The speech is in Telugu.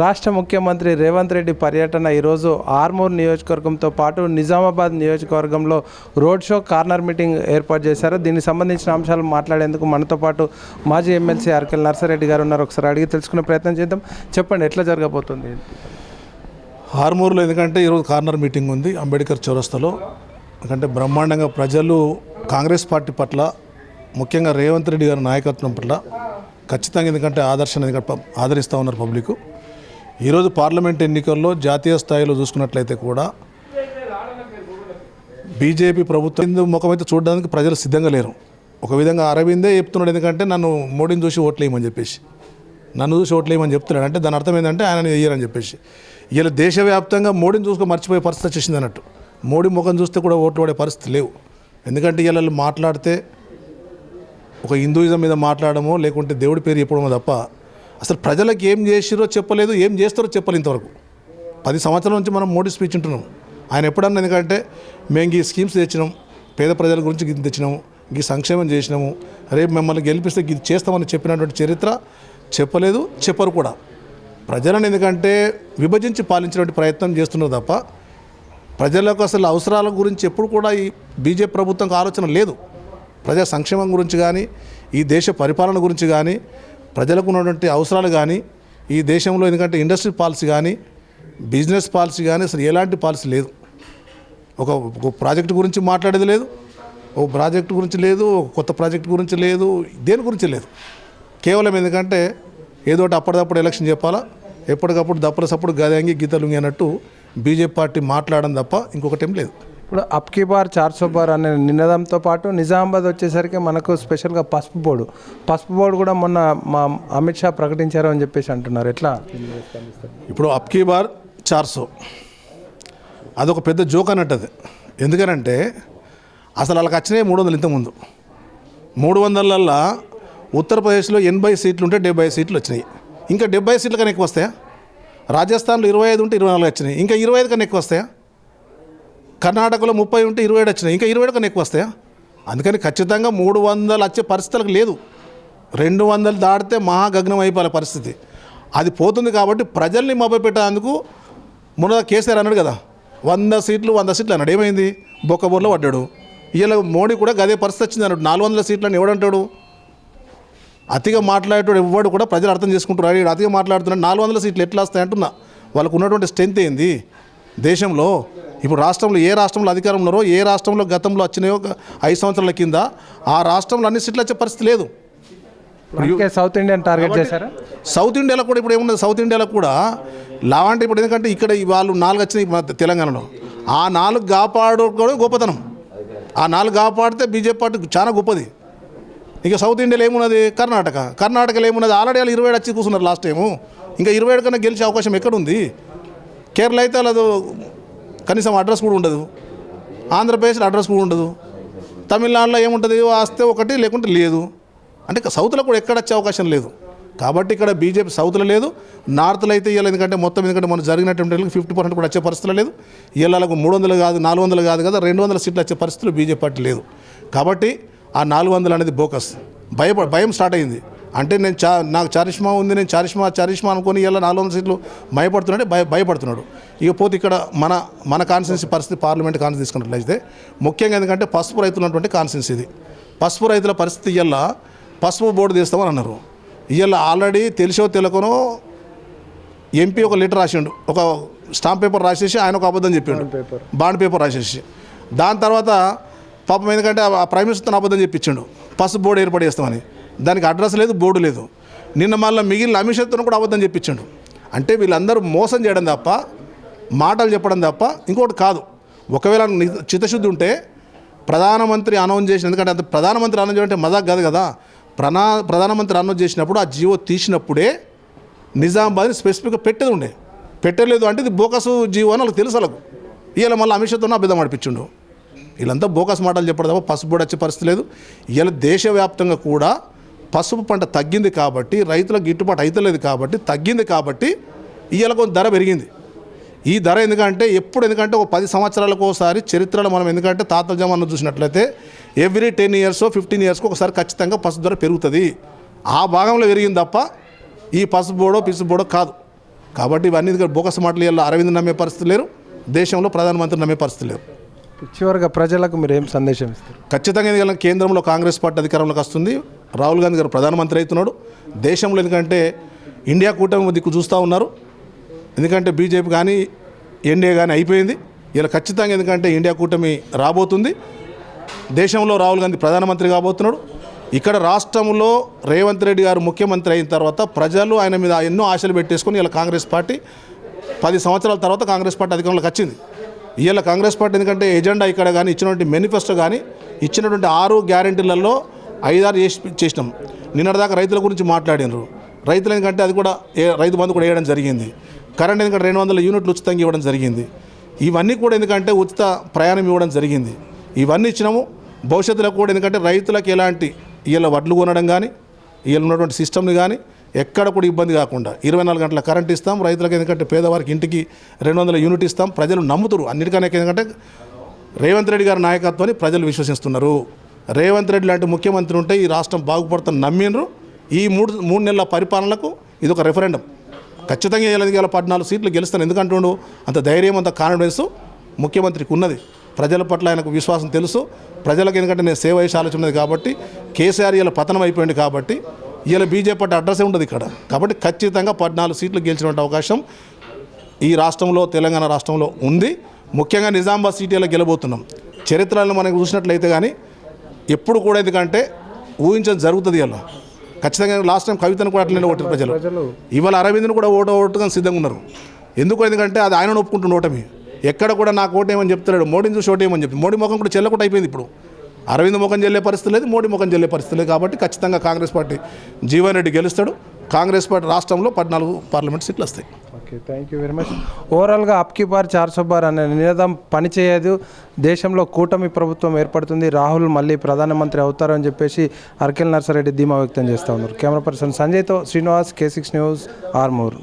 రాష్ట్ర ముఖ్యమంత్రి రేవంత్ రెడ్డి పర్యటన ఈరోజు ఆర్మూర్ నియోజకవర్గంతో పాటు నిజామాబాద్ నియోజకవర్గంలో రోడ్ షో కార్నర్ మీటింగ్ ఏర్పాటు చేశారు. దీనికి సంబంధించిన అంశాలు మాట్లాడేందుకు మనతో పాటు మాజీ ఎమ్మెల్సీ ఆర్కెల్ నర్సారెడ్డి గారు ఉన్నారు. ఒకసారి అడిగి తెలుసుకునే ప్రయత్నం చేద్దాం. చెప్పండి ఎట్లా జరగబోతుంది? హార్మూర్లో ఎందుకంటే ఈరోజు కార్నర్ మీటింగ్ ఉంది అంబేద్కర్ చౌరస్తాలో. ఎందుకంటే బ్రహ్మాండంగా ప్రజలు కాంగ్రెస్ పార్టీ పట్ల ముఖ్యంగా రేవంత్ రెడ్డి గారి నాయకత్వం పట్ల ఖచ్చితంగా ఎందుకంటే ఆదర్శం ఎందుకంటే ఆదరిస్తూ ఉన్నారు పబ్లిక్. ఈరోజు పార్లమెంట్ ఎన్నికల్లో జాతీయ స్థాయిలో చూసుకున్నట్లయితే కూడా బీజేపీ ప్రభుత్వం హిందూ ముఖమైతే చూడడానికి ప్రజలు సిద్ధంగా లేరు. ఒక విధంగా అరవిందే చెప్తున్నాడు ఎందుకంటే నన్ను మోడీని చూసి ఓట్లేయమని చెప్పేసి. నన్ను చూసి ఓట్లేయమని చెప్తున్నాడు. అంటే దాని అర్థం ఏంటంటే ఆయన వేయరని చెప్పేసి. ఇలా దేశవ్యాప్తంగా మోడీని చూసుకొని మర్చిపోయే పరిస్థితి వచ్చేసింది అన్నట్టు. మోడీ ముఖం చూస్తే కూడా ఓట్లు పడే పరిస్థితి లేవు. ఎందుకంటే ఇలా మాట్లాడితే ఒక హిందూయిజం మీద మాట్లాడమో లేకుంటే దేవుడి పేరు చెప్పడమో తప్ప అసలు ప్రజలకు ఏం చేసిరో చెప్పలేదు ఏం చేస్తారో చెప్పలేదు ఇంతవరకు. పది సంవత్సరాల నుంచి మనం మోడీ స్పీచ్ ఉంటున్నాం. ఆయన ఎప్పుడన్నా ఎందుకంటే మేము ఈ స్కీమ్స్ తెచ్చినాం పేద ప్రజల గురించి ఇది తెచ్చినాము ఈ సంక్షేమం చేసినాము రేపు మిమ్మల్ని గెలిపిస్తే ఇది చేస్తామని చెప్పినటువంటి చరిత్ర చెప్పలేదు చెప్పరు కూడా. ప్రజలను ఎందుకంటే విభజించి పాలించినటువంటి ప్రయత్నం చేస్తున్నారు తప్ప ప్రజలకు అసలు అవసరాల గురించి ఎప్పుడు కూడా ఈ బీజేపీ ప్రభుత్వంకి ఆలోచన లేదు. ప్రజా సంక్షేమం గురించి కానీ ఈ దేశ పరిపాలన గురించి కానీ ప్రజలకు ఉన్నటువంటి అవసరాలు కానీ ఈ దేశంలో ఎందుకంటే ఇండస్ట్రీ పాలసీ కానీ బిజినెస్ పాలసీ కానీ అసలు ఎలాంటి పాలసీ లేదు. ఒక ప్రాజెక్ట్ గురించి మాట్లాడేది లేదు ఒక ప్రాజెక్ట్ గురించి లేదు ఒక కొత్త ప్రాజెక్ట్ గురించి లేదు దేని గురించి లేదు. కేవలం ఎందుకంటే ఏదో ఒకటి అప్పటిదప్పుడు ఎలక్షన్ చెప్పాలా ఎప్పటికప్పుడు దప్పల సప్పుడు గదంగి గీతలుంగి అన్నట్టు బీజేపీ పార్టీ మాట్లాడడం తప్ప ఇంకొకటి ఏం లేదు. ఇప్పుడు అప్కి బార్ చార్సో బార్ అనే నినాదంతో పాటు నిజామాబాద్ వచ్చేసరికి మనకు స్పెషల్గా పసుపు బోర్డు. పసుపు బోర్డు కూడా మొన్న మా అమిత్ షా ప్రకటించారు అని చెప్పేసి అంటున్నారు. ఎట్లా? ఇప్పుడు అప్కీబార్ చార్సో అదొక పెద్ద జోక్ అన్నట్టు అది ఎందుకనంటే అసలు వాళ్ళకి వచ్చినాయి మూడు వందలు ఇంతకుముందు మూడు వందలల్లో ఉత్తరప్రదేశ్లో ఎనభై సీట్లు ఉంటే డెబ్బై సీట్లు వచ్చినాయి. ఇంకా డెబ్బై సీట్ల కన్నా ఎక్కువ వస్తాయా? రాజస్థాన్లో ఇరవై ఐదు ఉంటే ఇరవై నాలుగు వచ్చినాయి. ఇంకా ఇరవై ఐదు కన్నా ఎక్కువ వస్తాయా? కర్ణాటకలో ముప్పై ఉంటే ఇరవై ఏడు వచ్చినాయి. ఇంకా ఇరవై ఏడు కన్నా ఎక్కువ వస్తాయా? అందుకని ఖచ్చితంగా మూడు వందలు వచ్చే పరిస్థితులకు లేదు. రెండు వందలు దాటితే మహాగగ్నం అయిపోయే పరిస్థితి. అది పోతుంది కాబట్టి ప్రజల్ని మభ్యపెట్టేందుకు మొన్న కేసీఆర్ అన్నాడు కదా వంద సీట్లు వంద సీట్లు అన్నాడు. ఏమైంది? బొక్కబోర్లో పడ్డాడు. ఇలా మోడీ కూడా గదే పరిస్థితి వచ్చింది అన్నాడు. నాలుగు వందల సీట్లు అని ఎవడంటాడు? అతిగా మాట్లాడేటోడు ఎవడు కూడా ప్రజలు అర్థం చేసుకుంటారు ఈడు అతిగా మాట్లాడుతున్నాడు. నాలుగు వందల సీట్లు ఎట్లా వస్తాయి అంటున్నా. వాళ్ళకు ఉన్నటువంటి స్ట్రెంత్ ఏంది? దేశంలో ఇప్పుడు రాష్ట్రంలో ఏ రాష్ట్రంలో అధికారంలో ఉన్నారో ఏ రాష్ట్రంలో గతంలో వచ్చినాయో ఐదు సంవత్సరాల కింద ఆ రాష్ట్రంలో అన్ని సీట్లు వచ్చే పరిస్థితి లేదు. సౌత్ ఇండియన్ టార్గెట్ చేశారా? సౌత్ ఇండియాలో కూడా ఇప్పుడు ఏమున్నది? సౌత్ ఇండియాలో కూడా లావ్ అంటే ఇప్పుడు ఎందుకంటే ఇక్కడ వాళ్ళు నాలుగు వచ్చినాయి మన తెలంగాణలో. ఆ నాలుగు కాపాడుకోవడం గొప్పతనం. ఆ నాలుగు కాపాడితే బీజేపీ పార్టీ చాలా గొప్పది. ఇక సౌత్ ఇండియాలో ఏమున్నది? కర్ణాటక. కర్ణాటకలో ఏమున్నది? ఆల్రెడీ వాళ్ళు ఇరవై ఏడు వచ్చి కూర్చున్నారు లాస్ట్ టైము. ఇంకా ఇరవై ఏడు కన్నా గెలిచే అవకాశం ఎక్కడుంది? కేరళ అయితే వాళ్ళదు కనీసం అడ్రస్ కూడా ఉండదు. ఆంధ్రప్రదేశ్లో అడ్రస్ కూడా ఉండదు. తమిళనాడులో ఏముంటుంది? వస్తే ఒకటి లేకుంటే లేదు. అంటే సౌత్లో కూడా ఎక్కడ వచ్చే అవకాశం లేదు. కాబట్టి ఇక్కడ బీజేపీ సౌత్లో లేదు. నార్త్లో అయితే ఇవ్వాలి ఎందుకంటే మొత్తం ఎందుకంటే మనం జరిగినటువంటి ఫిఫ్టీ పర్సెంట్ కూడా వచ్చే పరిస్థితులు లేదు. ఇళ్ళకు మూడు వందలు కాదు నాలుగు వందలు కాదు కదా రెండు వందల సీట్లు వచ్చే పరిస్థితులు బీజేపీ పార్టీ లేదు. కాబట్టి ఆ నాలుగు వందలు అనేది బోకస్. భయ భయం స్టార్ట్ అయింది. అంటే నేను చా నాకు చారిష్మా ఉంది నేను చారిష్మా చారిష్మా అనుకొని ఇలా నాలుగు వందల సీట్లు భయపడుతున్నాడే భయ భయపడుతున్నాడు. ఇకపోతే ఇక్కడ మన మన కాన్స్టిట్యున్సీ పరిస్థితి పార్లమెంట్ కాన్స్టిట్యూన్సీ తీసుకున్నట్లయితే ముఖ్యంగా ఎందుకంటే పసుపు రైతులు ఉన్నటువంటి కాన్స్టిట్యున్సీ ఇది. పసుపు రైతుల పరిస్థితి ఇవాళ పసుపు బోర్డు తీస్తామని అన్నారు. ఇవాళ ఆల్రెడీ తెలిసో తెలియకనో ఎంపీ ఒక లెటర్ రాసిండు. ఒక స్టాంప్ పేపర్ రాసేసి ఆయన ఒక అబద్ధం చెప్పిండు. బాండ్ పేపర్ రాసేసి. దాని తర్వాత పాపం ఎందుకంటే ఆ ప్రైమ్ మినిస్టర్ అబద్ధం చెప్పించిండు. పసుపు బోర్డు ఏర్పాటు చేస్తామని. దానికి అడ్రస్ లేదు బోర్డు లేదు. నిన్న మళ్ళీ మిగిలిన అమిషత్తును కూడా అబద్ధం చెప్పించాడు. అంటే వీళ్ళందరూ మోసం చేయడం తప్ప మాటలు చెప్పడం తప్ప ఇంకోటి కాదు. ఒకవేళ చిత్తశుద్ధి ఉంటే ప్రధానమంత్రి అనౌన్స్ చేసిన ఎందుకంటే అంత ప్రధానమంత్రి అనౌన్స్ చేయడం అంటే మజాక్ కాదు కదా. ప్రనా ప్రధానమంత్రి అనౌన్స్ చేసినప్పుడు ఆ జీవో తీసినప్పుడే నిజామాబాద్ని స్పెసిఫిక్గా పెట్టేది ఉండే. పెట్టలేదు అంటే ఇది బోకసు జీవో అని వాళ్ళకి తెలుసు వాళ్ళకు. ఇవాళ మళ్ళీ అమిషత్తో అబద్ధం ఆడిపించిండు. వీళ్ళంతా బోకస్ మాటలు చెప్పడం తప్ప పసుపు బోర్డు వచ్చే పరిస్థితి లేదు. ఇలా దేశవ్యాప్తంగా కూడా పసుపు పంట తగ్గింది కాబట్టి రైతులకు గిట్టుబాటు అవుతలేదు కాబట్టి తగ్గింది కాబట్టి ఇవాళ కొంత ధర పెరిగింది. ఈ ధర ఎందుకంటే ఎప్పుడు ఎందుకంటే ఒక పది సంవత్సరాలకు ఒకసారి చరిత్రలో మనం ఎందుకంటే తాతల జమాను చూసినట్లయితే ఎవ్రీ టెన్ ఇయర్స్ ఫిఫ్టీన్ ఇయర్స్కి ఒకసారి ఖచ్చితంగా పసుపు ధర పెరుగుతుంది. ఆ భాగంలో పెరిగింది తప్ప ఈ పసుపు బోడో పిసుపు బోడో కాదు. కాబట్టి ఇవన్నీ బోకస్ మాటలు ఇవాళ అరవింద్ నమ్మే పరిస్థితి లేరు. దేశంలో ప్రధానమంత్రి నమ్మే పరిస్థితి లేరు. చివరిగా ప్రజలకు మీరు ఏం సందేశం ఇస్తారు? ఖచ్చితంగా ఎందుకంటే కేంద్రంలో కాంగ్రెస్ పార్టీ అధికారంలోకి వస్తుంది. రాహుల్ గాంధీ గారు ప్రధానమంత్రి అవుతున్నాడు. దేశంలో ఎందుకంటే ఇండియా కూటమి దిక్కు చూస్తూ ఉన్నారు. ఎందుకంటే బీజేపీ కానీ ఎన్డీఏ కానీ అయిపోయింది. ఇలా ఖచ్చితంగా ఎందుకంటే ఇండియా కూటమి రాబోతుంది. దేశంలో రాహుల్ గాంధీ ప్రధానమంత్రి కాబోతున్నాడు. ఇక్కడ రాష్ట్రంలో రేవంత్ రెడ్డి గారు ముఖ్యమంత్రి అయిన తర్వాత ప్రజలు ఆయన మీద ఎన్నో ఆశలు పెట్టేసుకొని ఇలా కాంగ్రెస్ పార్టీ పది సంవత్సరాల తర్వాత కాంగ్రెస్ పార్టీ అధికారంలోకి వచ్చింది. ఇవాళ కాంగ్రెస్ పార్టీ ఎందుకంటే ఎజెండా ఇక్కడ కానీ ఇచ్చినటువంటి మేనిఫెస్టో కానీ ఇచ్చినటువంటి ఆరు గ్యారెంటీలలో ఐదారు చేసి చేసినాం. నిన్నటిదాకా రైతుల గురించి మాట్లాడినారు. రైతులు ఎందుకంటే అది కూడా రైతు బంధు కూడా వేయడం జరిగింది. కరెంట్ ఎందుకంటే రెండు వందల యూనిట్లు ఉచితంగా ఇవ్వడం జరిగింది. ఇవన్నీ కూడా ఎందుకంటే ఉచిత ప్రయాణం ఇవ్వడం జరిగింది. ఇవన్నీ ఇచ్చినాము. భవిష్యత్తులో కూడా ఎందుకంటే రైతులకు ఎలాంటి వీళ్ళ వడ్లు కొనడం కానీ వీళ్ళు ఉన్నటువంటి సిస్టమ్ని కానీ ఎక్కడ కూడా ఇబ్బంది కాకుండా ఇరవై నాలుగు గంటల కరెంట్ ఇస్తాం రైతులకు ఎందుకంటే పేదవారికి ఇంటికి రెండు వందల యూనిట్ ఇస్తాం ప్రజలు నమ్ముతారు. అన్నిటికన్నా ఎందుకంటే రేవంత్ రెడ్డి గారి నాయకత్వాన్ని ప్రజలు విశ్వసిస్తున్నారు. రేవంత్ రెడ్డి లాంటి ముఖ్యమంత్రి ఉంటే ఈ రాష్ట్రం బాగుపడుతుంది నమ్మినరు ఈ మూడు మూడు నెలల పరిపాలనకు ఇది ఒక రెఫరెండం ఖచ్చితంగా గల పద్నాలుగు సీట్లు గెలుస్తాను. ఎందుకంటుండు అంత ధైర్యం అంత కాన్ఫిడెన్స్ ముఖ్యమంత్రికి ఉన్నది. ప్రజల పట్ల ఆయనకు విశ్వాసం తెలుసు. ప్రజలకు ఎందుకంటే నేను సేవ చేసి ఆలోచన ఉన్నది కాబట్టి కేసీఆర్ ఇలా పతనం అయిపోయింది కాబట్టి ఇలా బీజేపీ పార్టీ అడ్రస్సే ఉండదు ఇక్కడ. కాబట్టి ఖచ్చితంగా పద్నాలుగు సీట్లు గెలిచినటువంటి అవకాశం ఈ రాష్ట్రంలో తెలంగాణ రాష్ట్రంలో ఉంది. ముఖ్యంగా నిజామాబాద్ సిటీలో గెలబోతున్నాం. చరిత్రలో మనకు చూసినట్లయితే కానీ ఎప్పుడు కూడా ఎందుకంటే ఊహించడం జరుగుతుంది ఇలా. ఖచ్చితంగా లాస్ట్ టైం కవితను కూడా అట్లనే ఓటారు ప్రజలు. ఇవాళ అరవింద్ను కూడా ఓటు ఓటుగా సిద్ధంగా ఉన్నారు. ఎందుకు ఎందుకంటే అది ఆయన ఒప్పుకుంటున్న ఓటమి. ఎక్కడ కూడా నాకు ఓటేమని చెప్తున్నాడు మోడీని చూసి ఓటేమని చెప్పి. మోడీ ముఖం కూడా చెల్లకుండా అయిపోయింది ఇప్పుడు. అరవింద్ ముఖం చెల్లే పరిస్థితి లేదు మోడీ ముఖం చెల్లే పరిస్థితి లేదు కాబట్టి ఖచ్చితంగా కాంగ్రెస్ పార్టీ జీవన్ రెడ్డి గెలుస్తాడు. కాంగ్రెస్ పార్టీ రాష్ట్రంలో పద్నాలుగు పార్లమెంట్ సీట్లు వస్తాయి. Okay thank you very much ఓవరాల్గా అప్కి బార్ చార్ బార్ అనే నినాదం పనిచేయదు. దేశంలో కూటమి ప్రభుత్వం ఏర్పడుతుంది. రాహుల్ మళ్ళీ ప్రధానమంత్రి అవుతారని చెప్పేసి అర్కెల్ నర్సారెడ్డి ధీమా వ్యక్తం చేస్తూ ఉన్నారు. Camera person సంజయ్తో Srinivas K six news Armoor.